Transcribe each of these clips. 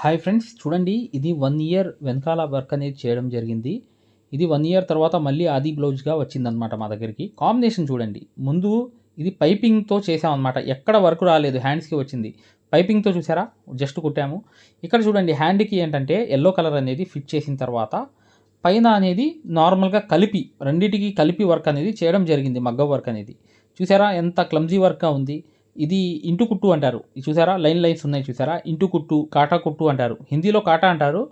Hi friends చూడండి ఇది one year వెనకాల వర్క్ అనేది చేయడం జరిగింది. ఇది వన్ ఇయర్ తర్వాత మళ్ళీ ఆది బ్లౌజ్గా వచ్చిందనమాట మా దగ్గరికి. కాంబినేషన్ చూడండి. ముందు ఇది పైపింగ్తో చేసామన్నమాట ఎక్కడ వర్క్ రాలేదు హ్యాండ్స్కి వచ్చింది. పైపింగ్తో చూసారా? జస్ట్ కుట్టాము. ఇక్కడ చూడండి హ్యాండ్కి ఏంటంటే ఎల్లో కలర్ అనేది ఫిట్ చేసిన తర్వాత పైన అనేది నార్మల్గా కలిపి రెండిటికి కలిపి వర్క్ అనేది చేయడం జరిగింది మగ్గ వర్క్ అనేది. చూసారా ఎంత క్లమ్జీ వర్క్గా ఉంది. ఇది ఇంటు కుట్టు అంటారు. ఇది చూసారా? లైన్ లైన్స్ ఉన్నాయి చూసారా? ఇంటు కుట్టు కాటా కుట్టు అంటారు. హిందీలో కాటా అంటారు.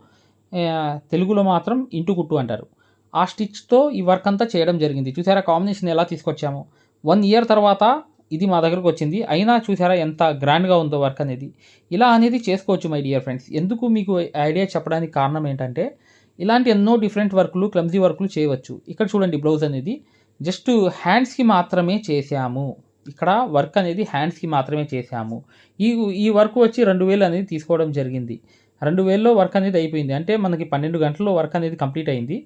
తెలుగులో మాత్రం ఇంటు కుట్టు అంటారు. ఆ స్టిచ్తో ఈ వర్క్ అంతా చేయడం జరిగింది. చూసారా? కాంబినేషన్ ఎలా తీసుకొచ్చాము? వన్ ఇయర్ తర్వాత ఇది మా దగ్గరకు వచ్చింది. అయినా చూసారా ఎంత గ్రాండ్గా ఉందో వర్క్ అనేది. ఇలా అనేది చేసుకోవచ్చు మై డియర్ ఫ్రెండ్స్. ఎందుకు మీకు ఐడియా చెప్పడానికి కారణం ఏంటంటే ఇలాంటి ఎన్నో డిఫరెంట్ వర్క్లు క్లమ్జీ వర్క్లు చేయవచ్చు. ఇక్కడ చూడండి బ్లౌజ్ అనేది. జస్ట్ హ్యాండ్స్కి మాత్రమే చేసాము ఇక్కడ వర్క్ అనేది హ్యాండ్స్కి మాత్రమే చేసాము ఈ ఈ వర్క్ వచ్చి రెండు వేలు అనేది తీసుకోవడం జరిగింది. రెండు వేల్లో వర్క్ అనేది అయిపోయింది. అంటే మనకి పన్నెండు గంటల్లో వర్క్ అనేది కంప్లీట్ అయింది.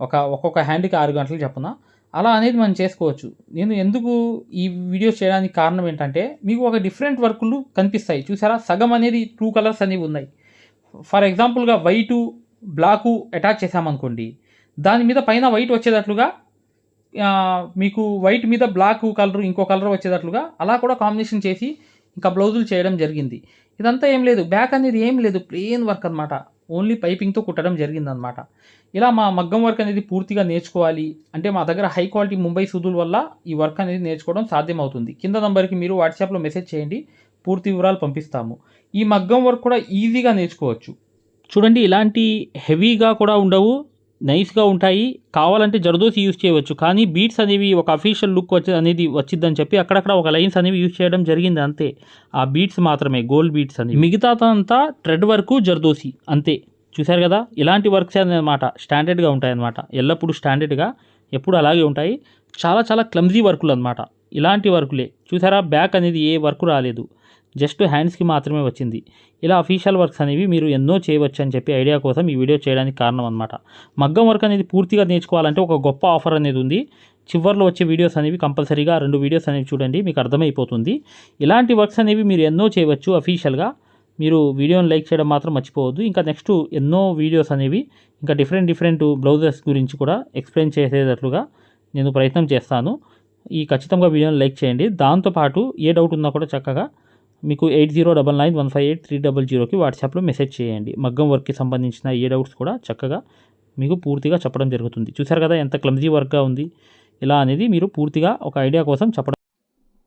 ఒక ఒక్కొక్క హ్యాండ్కి ఆరు గంటలు చెప్పున. అలా అనేది మనం చేసుకోవచ్చు. నేను ఎందుకు ఈ వీడియో చేయడానికి కారణం ఏంటంటే మీకు ఒక డిఫరెంట్ వర్కులు కనిపిస్తాయి. చూసారా? సగం అనేది టూ కలర్స్ అనేవి ఉన్నాయి. ఫర్ ఎగ్జాంపుల్గా వైటు బ్లాకు అటాచ్ చేసామనుకోండి దాని మీద పైన వైట్ వచ్చేటట్లుగా మీకు వైట్ మీద బ్లాక్ కలర్ ఇంకో కలర్ వచ్చేటట్లుగా అలా కూడా కాంబినేషన్ చేసి ఇంకా బ్లౌజులు చేయడం జరిగింది. ఇదంతా ఏం లేదు. బ్యాక్ అనేది ఏం లేదు. ప్లెయిన్ వర్క్ అనమాట ఓన్లీ పైపింగ్తో కుట్టడం జరిగిందనమాట ఇలా మా మగ్గం వర్క్ అనేది పూర్తిగా నేర్చుకోవాలి. అంటే మా దగ్గర హై క్వాలిటీ ముంబై సూదుల వల్ల ఈ వర్క్ అనేది నేర్చుకోవడం సాధ్యమవుతుంది. కింద నంబర్కి మీరు వాట్సాప్లో మెసేజ్ చేయండి. పూర్తి వివరాలు పంపిస్తాము. ఈ మగ్గం వర్క్ కూడా ఈజీగా నేర్చుకోవచ్చు. చూడండి ఇలాంటి హెవీగా కూడా ఉండవు. నైస్గా ఉంటాయి. కావాలంటే జరదోసి యూజ్ చేయవచ్చు. కానీ బీట్స్ అనేవి ఒక అఫీషియల్ లుక్ వచ్చి అనేది వచ్చిందని చెప్పి అక్కడక్కడ ఒక లైన్స్ అనేవి యూజ్ చేయడం జరిగింది అంతే. ఆ బీట్స్ మాత్రమే గోల్డ్ బీట్స్ అని మిగతాదంతా ట్రెడ్ వర్క్ జరదోసి అంతే. చూశారు కదా? ఇలాంటి వర్క్స్ అనమాట స్టాండర్డ్గా ఉంటాయి అన్నమాట ఎల్లప్పుడూ స్టాండర్డ్గా ఎప్పుడు అలాగే ఉంటాయి. చాలా చాలా క్లమ్జీ వర్కులు అనమాట ఇలాంటి వర్కులే. చూసారా బ్యాక్ అనేది ఏ వర్క్ రాలేదు. జస్ట్ హ్యాండ్స్కి మాత్రమే వచ్చింది. ఇలా అఫీషియల్ వర్క్స్ అనేవి మీరు ఎన్నో చేయవచ్చు అని చెప్పి ఐడియా కోసం ఈ వీడియో చేయడానికి కారణం అనమాట మగ్గం వర్క్ అనేది పూర్తిగా నేర్చుకోవాలంటే ఒక గొప్ప ఆఫర్ అనేది ఉంది. చివర్లో వచ్చే వీడియోస్ అనేవి కంపల్సరీగా రెండు వీడియోస్ అనేవి చూడండి మీకు అర్థమైపోతుంది. ఇలాంటి వర్క్స్ అనేవి మీరు ఎన్నో చేయవచ్చు అఫీషియల్గా మీరు వీడియోని లైక్ చేయడం మాత్రం మర్చిపోవద్దు. ఇంకా నెక్స్ట్ ఎన్నో వీడియోస్ అనేవి ఇంకా డిఫరెంట్ డిఫరెంట్ బ్లౌజెస్ గురించి కూడా ఎక్స్ప్లెయిన్ చేసేటట్లుగా నేను ప్రయత్నం చేస్తాను. ఈ ఖచ్చితంగా వీడియోని లైక్ చేయండి. దాంతోపాటు ఏ డౌట్ ఉన్నా కూడా చక్కగా మీకు eight zero double nine one five eight three double జీరోకి వాట్సాప్లో మెసేజ్ చేయండి. మగ్గం వర్క్కి సంబంధించిన ఏ డౌట్స్ కూడా చక్కగా మీకు పూర్తిగా చెప్పడం జరుగుతుంది. చూసారు కదా ఎంత క్లమ్జీ వర్క్గా ఉంది. ఇలా అనేది మీరు పూర్తిగా ఒక ఐడియా కోసం చెప్పడం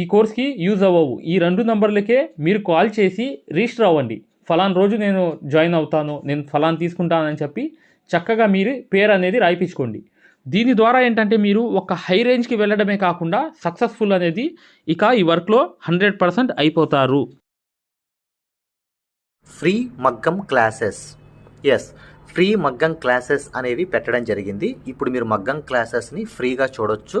ఈ కోర్స్కి యూజ్ అవ్వవు. ఈ రెండు నంబర్లకే మీరు కాల్ చేసి రిజిస్టర్ అవ్వండి ఫలాన్ రోజు నేను జాయిన్ అవుతాను నేను ఫలాన్ తీసుకుంటానని చెప్పి చక్కగా మీరు పేరు అనేది రాయిపించుకోండి. దీని ద్వారా ఏంటంటే మీరు ఒక హై రేంజ్కి వెళ్ళడమే కాకుండా సక్సెస్ఫుల్ అనేది ఇక ఈ వర్క్లో హండ్రెడ్ పర్సెంట్ అయిపోతారు. ఫ్రీ మగ్గం క్లాసెస్. ఎస్ ఫ్రీ మగ్గం క్లాసెస్ అనేవి పెట్టడం జరిగింది. ఇప్పుడు మీరు మగ్గం క్లాసెస్ని ఫ్రీగా చూడొచ్చు.